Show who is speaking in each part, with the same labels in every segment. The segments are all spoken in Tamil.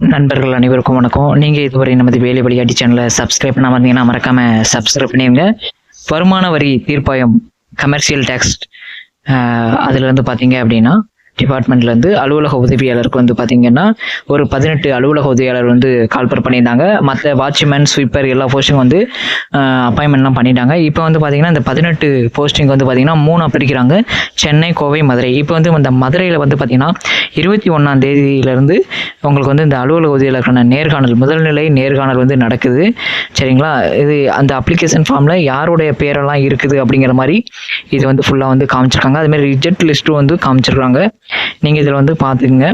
Speaker 1: நண்பர்கள் அனைவருக்கும் வணக்கம். நீங்கள் இதுவரை நமது வேலை வழிகாட்டி சேனலை சப்ஸ்கிரைப் பண்ண இருந்தீங்கன்னா மறக்காம சப்ஸ்கிரைப் பண்ணிடுங்க. வருமான வரி தீர்ப்பாயம் கமர்ஷியல் டேக்ஸ் அதில் வந்து பார்த்தீங்க அப்படின்னா டிபார்ட்மெண்ட்ல இருந்து அலுவலக உதவியாளருக்கு வந்து பார்த்தீங்கன்னா ஒரு பதினெட்டு அலுவலக உதவியாளர் வந்து கால்பர் பண்ணியிருந்தாங்க. மற்ற வாட்ச்மேன் ஸ்வீப்பர் எல்லா போஸ்டிங் வந்து அப்பாயின்மெண்ட்லாம் பண்ணிட்டாங்க. இப்போ வந்து பார்த்தீங்கன்னா இந்த பதினெட்டு போஸ்டிங் வந்து பார்த்தீங்கன்னா மூணாக பிரிக்கிறாங்க. சென்னை கோவை மதுரை. இப்போ வந்து இந்த மதுரையில் வந்து பார்த்தீங்கன்னா இருபத்தி ஒன்றாம் தேதியிலேருந்து உங்களுக்கு வந்து இந்த அலுவலக உதவியாளருக்கான நேர்காணல் முதல்நிலை நேர்காணல் வந்து நடக்குது. சரிங்களா? இது அந்த அப்ளிகேஷன் ஃபார்மில் யாருடைய பேரெல்லாம் இருக்குது அப்படிங்கிற மாதிரி இது வந்து ஃபுல்லாக வந்து காமிச்சிருக்காங்க. அதுமாதிரி ரிஜெக்ட் லிஸ்ட்டும் வந்து காமிச்சிருக்காங்க. நீங்கள் இதில் வந்து பார்த்துக்குங்க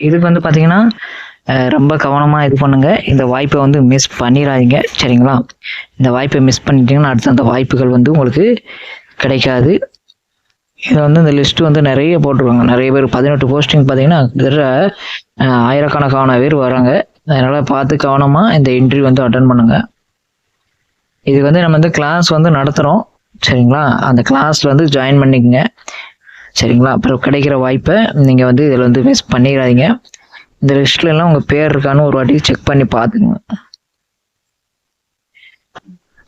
Speaker 1: இதுக்கு வந்து பார்த்தீங்கன்னா ரொம்ப கவனமாக இது பண்ணுங்க. இந்த வாய்ப்பை வந்து மிஸ் பண்ணிடாதீங்க. சரிங்களா? இந்த வாய்ப்பை மிஸ் பண்ணிட்டீங்கன்னா அடுத்த அந்த வாய்ப்புகள் வந்து உங்களுக்கு கிடைக்காது. இதை வந்து இந்த லிஸ்ட் வந்து நிறைய போட்டிருக்காங்க. நிறைய பேர் பதினெட்டு போஸ்டிங் பார்த்தீங்கன்னா கிட்டத்தட்ட அஹ், ஆயிரக்கணக்கான பேர் வராங்க. அதனால் பார்த்து கவனமாக இந்த இன்டர்வியூ வந்து அட்டன் பண்ணுங்க. இது வந்து நம்ம வந்து கிளாஸ் வந்து நடத்துகிறோம் சரிங்களா? அந்த கிளாஸில் வந்து ஜாயின் பண்ணிக்கங்க. சரிங்களா? அப்புறம் கிடைக்கிற வாய்ப்பை நீங்கள் வந்து இதில் வந்து மிஸ் பண்ணிடாதீங்க. இந்த லிஸ்ட்லலாம் எல்லாம் உங்கள் பேர் இருக்கான்னு ஒரு வாட்டி செக் பண்ணி பார்த்துங்க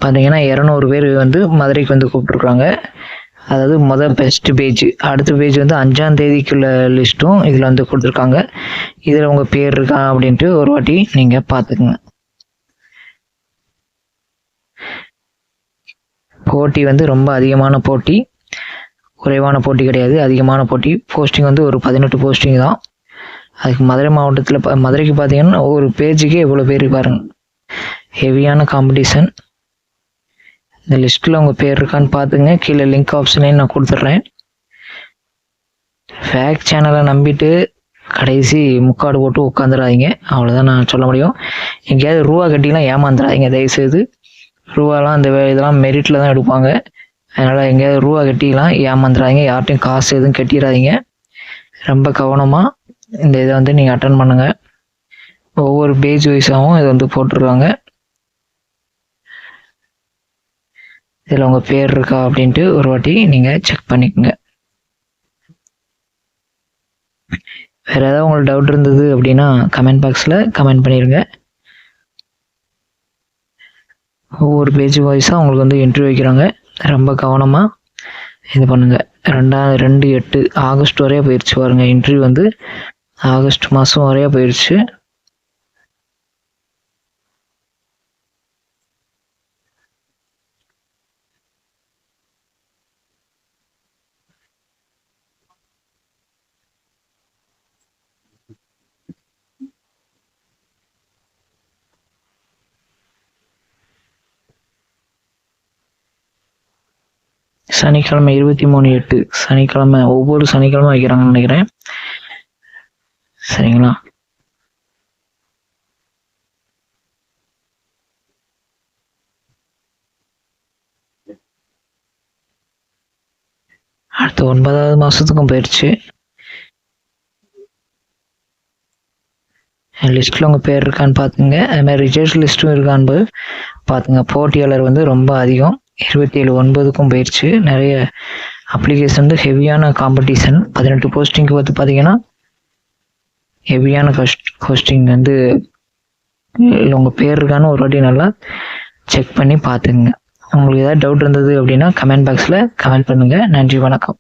Speaker 1: பார்த்தீங்கன்னா இரநூறு பேர் வந்து மதுரைக்கு வந்து கூப்பிட்ருக்குறாங்க அதாவது மொதல் பெஸ்ட்டு பேஜ் அடுத்த பேஜ் வந்து அஞ்சாம் தேதிக்குள்ள லிஸ்ட்டும் இதில் வந்து கொடுத்துருக்காங்க. இதில் உங்கள் பேர் இருக்கா அப்படின்ட்டு ஒரு வாட்டி நீங்கள் பார்த்துக்குங்க. போட்டி வந்து ரொம்ப அதிகமான போட்டி. குறைவான போட்டி கிடையாது. அதிகமான போட்டி. போஸ்டிங் வந்து ஒரு பதினெட்டு போஸ்டிங் தான். அதுக்கு மதுரை மாவட்டத்தில் மதுரைக்கு பார்த்தீங்கன்னா ஒரு பேஜுக்கே எவ்வளோ பேர் பாருங்க ஹெவியான காம்படிஷன் இந்த லிஸ்ட்டில் உங்கள் பேர் இருக்கான்னு பார்த்துங்க கீழே லிங்க் ஆப்ஷனே நான் கொடுத்துட்றேன். ஃபேக் சேனலை நம்பிட்டு கடைசி முக்காடு போட்டு உட்காந்துடாதீங்க. அவ்வளோதான் நான் சொல்ல முடியும். எங்கேயாவது ரூபா கட்டிலாம் ஏமாந்துடாதீங்க. தயவுசெய்து. ரூபாலாம் இந்த இதெல்லாம் மெரிட்டில் தான் எடுப்பாங்க. அதனால் எங்கேயாவது ரூபா கட்டிக்கலாம். ஏமாந்துடாதீங்க யார்ட்டையும் காசு எதுவும் கட்டிடாதீங்க ரொம்ப கவனமாக இந்த இதை வந்து நீங்கள் அட்டன் பண்ணுங்கள் ஒவ்வொரு பேஜ் வைஸாகவும் இது வந்து போட்டிருக்காங்க இதில் உங்கள் பேர் இருக்கா அப்படின்ட்டு ஒரு வாட்டி நீங்கள் செக் பண்ணிக்கோங்க. வேறு ஏதாவது உங்களுக்கு டவுட் இருந்தது அப்படின்னா கமெண்ட் பாக்ஸில் கமெண்ட் பண்ணிடுங்க ஒவ்வொரு பேஜ் வாய்ஸாக உங்களுக்கு வந்து இன்டர்வியூ வைக்கிறாங்க. ரொம்ப கவனமாக இது பண்ணுங்கள் ரெண்டாவது ரெண்டு எட்டு ஆகஸ்ட் வரையா போயிடுச்சு பாருங்கள் இன்டர்வியூ வந்து ஆகஸ்ட் மாதம் வரையா போயிடுச்சு சனிக்கிழமை இருபத்தி மூணு எட்டு சனிக்கிழமை ஒவ்வொரு சனிக்கிழமை வைக்கிறாங்கன்னு நினைக்கிறேன். சரிங்களா? அடுத்து ஒன்பதாவது மாதத்துக்கும் போயிடுச்சு லிஸ்ட்டில் உங்கள் பேர் இருக்கான்னு பார்த்துங்க அதுமாதிரி ரிஜல்ட் லிஸ்ட்டும் இருக்கான்னு பார்த்துங்க போட்டியாளர் வந்து ரொம்ப அதிகம். இருபத்தி ஏழு ஒன்பதுக்கும் போயிடுச்சு நிறைய அப்ளிகேஷன் வந்து ஹெவியான காம்படிஷன் பதினெட்டு போஸ்டிங்க்கு வந்து பார்த்தீங்கன்னா ஹெவியான கஸ்ட் போஸ்டிங் வந்து உங்கள் பேர் இருக்கான்னு ஒரு வாட்டி நல்லா செக் பண்ணி பார்த்துங்க உங்களுக்கு ஏதாவது டவுட் இருந்தது அப்படின்னா கமெண்ட் பாக்ஸில் கமெண்ட் பண்ணுங்கள் நன்றி வணக்கம்.